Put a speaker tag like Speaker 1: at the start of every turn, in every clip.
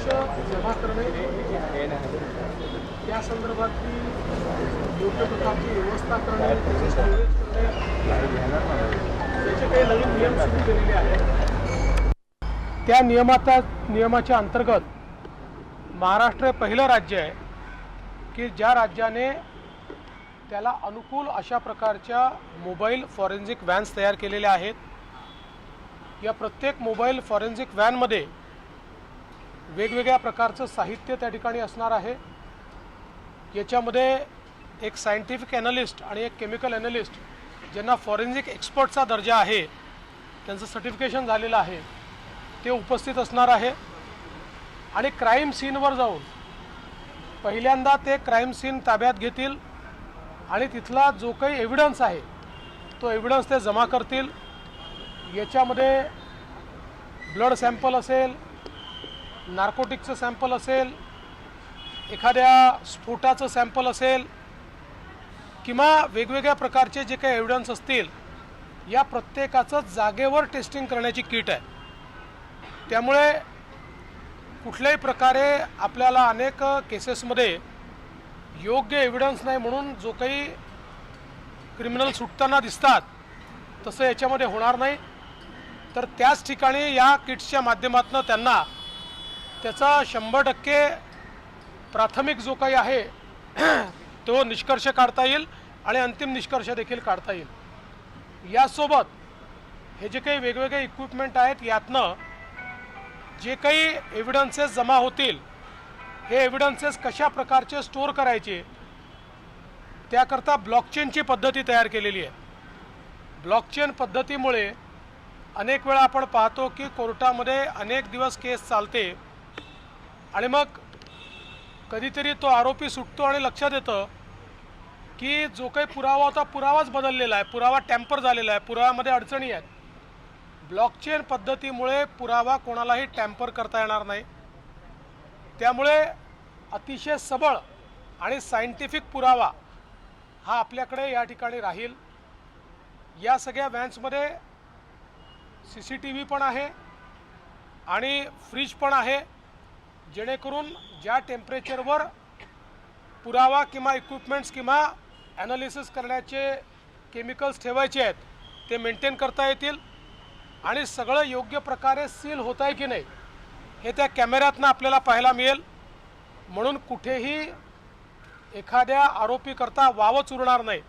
Speaker 1: लक्ष जमा करणे. त्या संदर्भातली योग्य प्रकारची व्यवस्था करणे त्याचे स्टोरेज करणे. त्याचे काही नवीन नियम सुरू केलेले आहेत. त्या नियमाचा नियमाच्या अंतर्गत महाराष्ट्र हे पहिलं राज्य आहे की ज्या राज्याने त्याला अनुकूल अशा प्रकारच्या मोबाईल फॉरेन्सिक व्हॅन्स तयार केलेल्या आहेत. या प्रत्येक मोबाईल फॉरेन्सिक व्हॅनमध्ये वेगवेगळ्या प्रकारचं साहित्य त्या ठिकाणी असणार आहे. याच्यामध्ये एक सायंटिफिक ॲनालिस्ट आणि एक केमिकल ॲनालिस्ट ज्यांना फॉरेन्सिक एक्सपर्टचा दर्जा आहे त्यांचं सर्टिफिकेशन झालेलं आहे ते उपस्थित असणार आहे. आणि क्राईम सीनवर जाऊन पहिल्यांदा ते क्राईम सीन ताब्यात घेतील आणि तिथला जो काही एव्हिडन्स आहे तो एव्हिडन्स ते जमा करतील. याच्यामध्ये ब्लड सॅम्पल असेल नार्कोटिकचं सॅम्पल असेल एखाद्या स्फोटाचं सॅम्पल असेल किंवा वेगवेगळ्या प्रकारचे जे काही एव्हिडन्स असतील या प्रत्येकाचं जागेवर टेस्टिंग करण्याची किट आहे. त्यामुळे कुठल्याही प्रकारे आपल्याला अनेक केसेसमध्ये योग्य एव्हिडन्स नाही म्हणून जो काही क्रिमिनल सुटताना दिसतात तसं याच्यामध्ये होणार नाही. तर त्याच ठिकाणी या किट्सच्या माध्यमातून त्यांना त्याचा शंभर टक्के प्राथमिक जो काही आहे तो निष्कर्ष काढता येईल आणि अंतिम निष्कर्ष देखील काढता येईल. यासोबत हे जे काही वेगवेगळे इक्विपमेंट आहेत यातनं जे काही एव्हिडन्सेस जमा होतील हे एव्हिडन्सेस कशा प्रकारचे स्टोअर करायचे त्याकरता ब्लॉकचेनची पद्धती तयार केलेली आहे. ब्लॉकचेन पद्धतीमुळे अनेक वेळा आपण पाहतो की कोर्टामध्ये अनेक दिवस केस चालते. आणि मग कधीतरी तो आरोपी सुटतो आणि लक्षात येतं की जो काही पुरावा होता पुरावाच बदललेला आहे. पुरावा टॅम्पर झालेला आहे. पुराव्यामध्ये अडचणी आहेत. ब्लॉकचेन पद्धतीमुळे पुरावा कोणालाही टॅम्पर करता येणार नाही. त्यामुळे अतिशय सबळ आणि सायंटिफिक पुरावा हा आपल्याकडे या ठिकाणी राहील. या सगळ्या व्हॅन्समध्ये सी सी टी व्ही पण आहे आणि फ्रीज पण आहे. जेणेकरून ज्या टेम्परेचरवर पुरावा किंवा इक्विपमेंट्स किंवा ॲनालिसिस करण्याचे केमिकल्स ठेवायचे आहेत ते मेंटेन करता येतील आणि सगळं योग्य प्रकारे सील होत आहे की नाही हे त्या कॅमेऱ्यातनं आपल्याला पाहायला मिळेल. म्हणून कुठेही एखाद्या आरोपीकरता वावच उरणार नाही.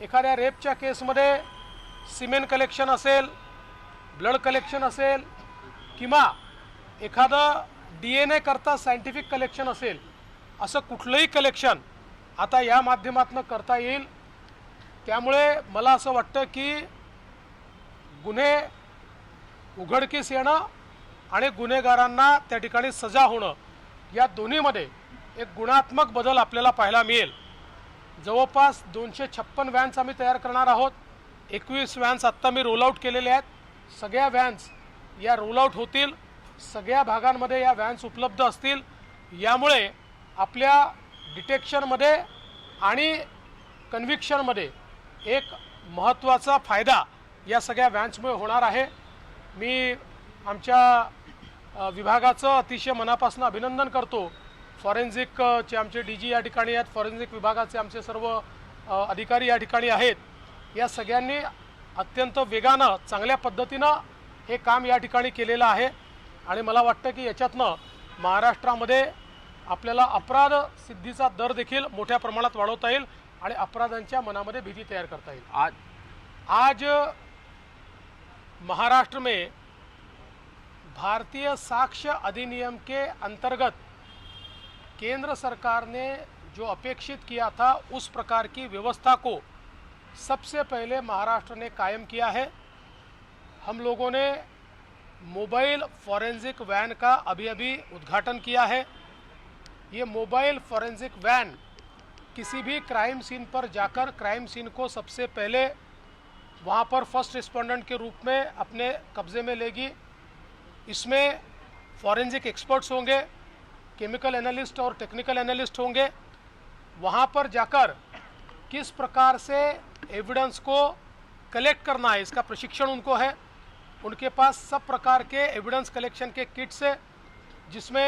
Speaker 1: एखाद्या रेपच्या केसमध्ये सिमेंट कलेक्शन असेल ब्लड कलेक्शन असेल किंवा एखादं डी एन ए करता सायंटिफिक कलेक्शन असेल असं कुठलंही कलेक्शन आता या माध्यमातून करता येईल. त्यामुळे मला असं वाटतं की गुन्हे उघडकीस येणं आणि गुन्हेगारांना त्या ठिकाणी सजा होणं या दोन्हीमध्ये एक गुणात्मक बदल आपल्याला पाहायला मिळेल. जवळपास दोनशे छप्पन व्हॅन्स आम्ही तयार करणार आहोत. एकवीस व्हॅन्स आत्ता मी रोल आऊट केलेले आहेत. सगळ्या व्हॅन्स या रोल आऊट होतील. सगळ्या भागांमध्ये या व्हॅन्स उपलब्ध असतील. यामुळे आपल्या डिटेक्शनमध्ये आणि कन्व्हिक्शनमध्ये एक महत्त्वाचा फायदा या सगळ्या व्हॅन्समुळे होणार आहे. मी आमच्या विभागाचं अतिशय मनापासून अभिनंदन करतो. फॉरेन्सिकचे आमचे डी जी या ठिकाणी आहेत. फॉरेन्सिक विभागाचे आमचे सर्व अधिकारी या ठिकाणी आहेत. या सगळ्यांनी अत्यंत वेगानं चांगल्या पद्धतीनं हे काम या ठिकाणी केलेलं आहे. आणि मला वाटतं की याच्यातनं महाराष्ट्रामध्ये आपल्याला अपराध सिद्धीचा दर देखील मोठ्या प्रमाणात वाढवता येईल आणि अपराधांच्या मनामध्ये भीती तयार करता येईल.
Speaker 2: आज
Speaker 1: आज महाराष्ट्र में भारतीय साक्ष्य अधिनियम के अंतर्गत केंद्र सरकार ने जो अपेक्षित किया था उस प्रकार की व्यवस्था को सबसे पहले महाराष्ट्र ने कायम किया है। हम लोगों ने मोबाइल फॉरेंसिक वैन का अभी अभी उद्घाटन किया है। ये मोबाइल फॉरेंसिक वैन किसी भी क्राइम सीन पर जाकर क्राइम सीन को सबसे पहले वहाँ पर फ़र्स्ट रिस्पोंडेंट के रूप में अपने कब्ज़े में लेगी। इसमें फॉरेंसिक एक्सपर्ट्स होंगे, केमिकल एनालिस्ट और टेक्निकल एनालिस्ट होंगे। वहाँ पर जाकर किस प्रकार से एविडेंस को कलेक्ट करना है, इसका प्रशिक्षण उनको है। उनके पास सब प्रकार के एविडेंस कलेक्शन के किट्स है जिसमें